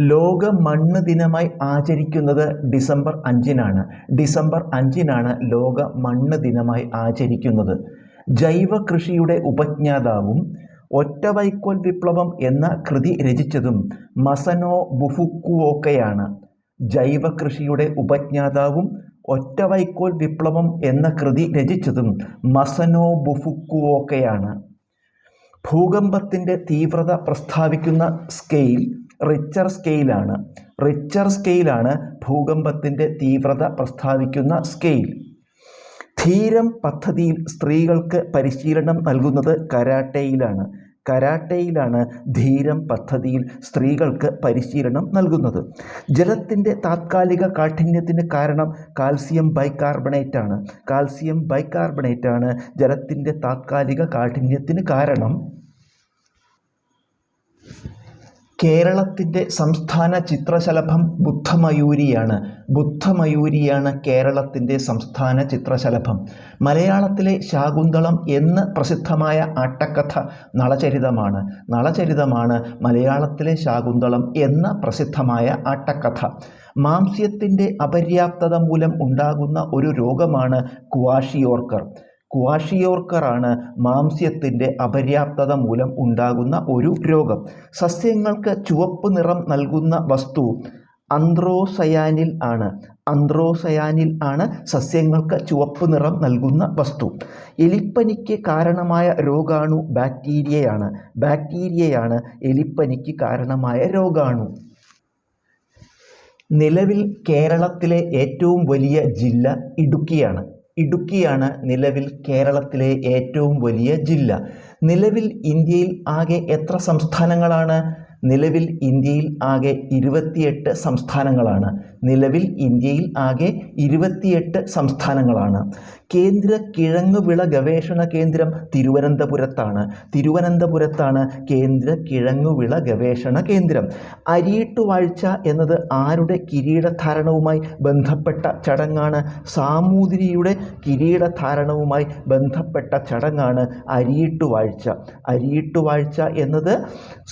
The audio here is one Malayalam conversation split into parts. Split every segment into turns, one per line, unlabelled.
ലോക മണ്ണ് ദിനമായി ആചരിക്കുന്നത് ഡിസംബർ അഞ്ചിനാണ്. ഡിസംബർ അഞ്ചിനാണ് ലോക മണ്ണ് ദിനമായി ആചരിക്കുന്നത്. ജൈവ കൃഷിയുടെ ഉപജ്ഞാതാവും ഒറ്റവൈക്കോൽ വിപ്ലവം എന്ന കൃതി രചിച്ചതും മസനോ ബുഫുക്കുവോക്കയാണ്. ജൈവ കൃഷിയുടെ ഉപജ്ഞാതാവും ഒറ്റവൈക്കോൽ വിപ്ലവം എന്ന കൃതി രചിച്ചതും മസനോ ബുഫുക്കുവോക്കയാണ്. ഭൂകമ്പത്തിന്റെ തീവ്രത പ്രസ്താവിക്കുന്ന സ്കെയിൽ റിച്ചർ സ്കെയിലാണ്. റിച്ചർ സ്കെയിലാണ് ഭൂകമ്പത്തിന്റെ തീവ്രത പ്രസ്താവിക്കുന്ന സ്കെയിൽ. ധീരം പദ്ധതിയിൽ സ്ത്രീകൾക്ക് പരിശീലനം നൽകുന്നത് കരാട്ടയിലാണ്. കരാട്ടയിലാണ് ധീരം പദ്ധതിയിൽ സ്ത്രീകൾക്ക് പരിശീലനം നൽകുന്നത്. ജലത്തിന്റെ താത്കാലിക കാഠിന്യത്തിന് കാരണം കാൽസ്യം ബൈകാർബണേറ്റ് ആണ് കാൽസ്യം ബൈകാർബണേറ്റ് ആണ് ജലത്തിന്റെ താത്കാലിക കാഠിന്യത്തിന് കാരണം കേരളത്തിന്റെ സംസ്ഥാന ചിത്രശലഭം ബുദ്ധമയൂരിയാണ്. ബുദ്ധമയൂരിയാണ് കേരളത്തിന്റെ സംസ്ഥാന ചിത്രശലഭം. മലയാളത്തിലെ ശാകുന്തളം എന്ന് പ്രസിദ്ധമായ ആട്ടക്കഥ നളചരിതമാണ്. നളചരിതമാണ് മലയാളത്തിലെ ശാകുന്തളം എന്ന പ്രസിദ്ധമായ ആട്ടക്കഥ. മാംസ്യത്തിന്റെ അപര്യാപ്തത മൂലം ഉണ്ടാകുന്ന ഒരു രോഗമാണ് ക്വാഷിയോർക്കർ. ക്വാഷിയോർക്കറാണ് മാംസ്യത്തിന്റെ അപര്യാപ്തത മൂലം ഉണ്ടാകുന്ന ഒരു രോഗം. സസ്യങ്ങൾക്ക് ചുവപ്പ് നിറം നൽകുന്ന വസ്തു അന്ത്രോസയാനിൽ ആണ്. അന്ത്രോസയാനിൽ ആണ് സസ്യങ്ങൾക്ക് ചുവപ്പ് നിറം നൽകുന്ന വസ്തു. എലിപ്പനിക്ക് കാരണമായ രോഗാണു ബാക്ടീരിയയാണ്. ബാക്ടീരിയയാണ് എലിപ്പനിക്ക് കാരണമായ രോഗാണു. നിലവിൽ കേരളത്തിലെ ഏറ്റവും വലിയ ജില്ല ഇടുക്കിയാണ്. ഇടുക്കിയാണ് നിലവിൽ കേരളത്തിലെ ഏറ്റവും വലിയ ജില്ല. നിലവിൽ ഇന്ത്യയിൽ ആകെ എത്ര സംസ്ഥാനങ്ങളാണ്? നിലവിൽ ഇന്ത്യയിൽ ആകെ ഇരുപത്തിയെട്ട് സംസ്ഥാനങ്ങളാണ്. നിലവിൽ ഇന്ത്യയിൽ ആകെ ഇരുപത്തിയെട്ട് സംസ്ഥാനങ്ങളാണ്. കേന്ദ്ര കിഴങ്ങുവിള ഗവേഷണ കേന്ദ്രം തിരുവനന്തപുരത്താണ്. തിരുവനന്തപുരത്താണ് കേന്ദ്ര കിഴങ്ങുവിള ഗവേഷണ കേന്ദ്രം. അരിയിട്ടുവാഴ്ച എന്നത് ആരുടെ കിരീടധാരണവുമായി ബന്ധപ്പെട്ട ചടങ്ങാണ്? സാമൂതിരിയുടെ കിരീടധാരണവുമായി ബന്ധപ്പെട്ട ചടങ്ങാണ് അരിയിട്ടുവാഴ്ച. അരിയിട്ടുവാഴ്ച എന്നത്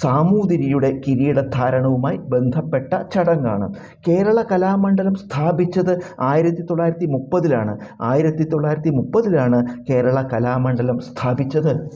സാമൂതിരിയുടെ കിരീടധാരണവുമായി ബന്ധപ്പെട്ട ചടങ്ങാണ്. കേരള കലാമണ്ഡലം സ്ഥാപിച്ചത് ആയിരത്തി തൊള്ളായിരത്തി മുപ്പതിലാണ് ആയിരത്തി തൊള്ളായിരത്തി മുപ്പതിലാണ് കേരള കലാമണ്ഡലം സ്ഥാപിച്ചത്.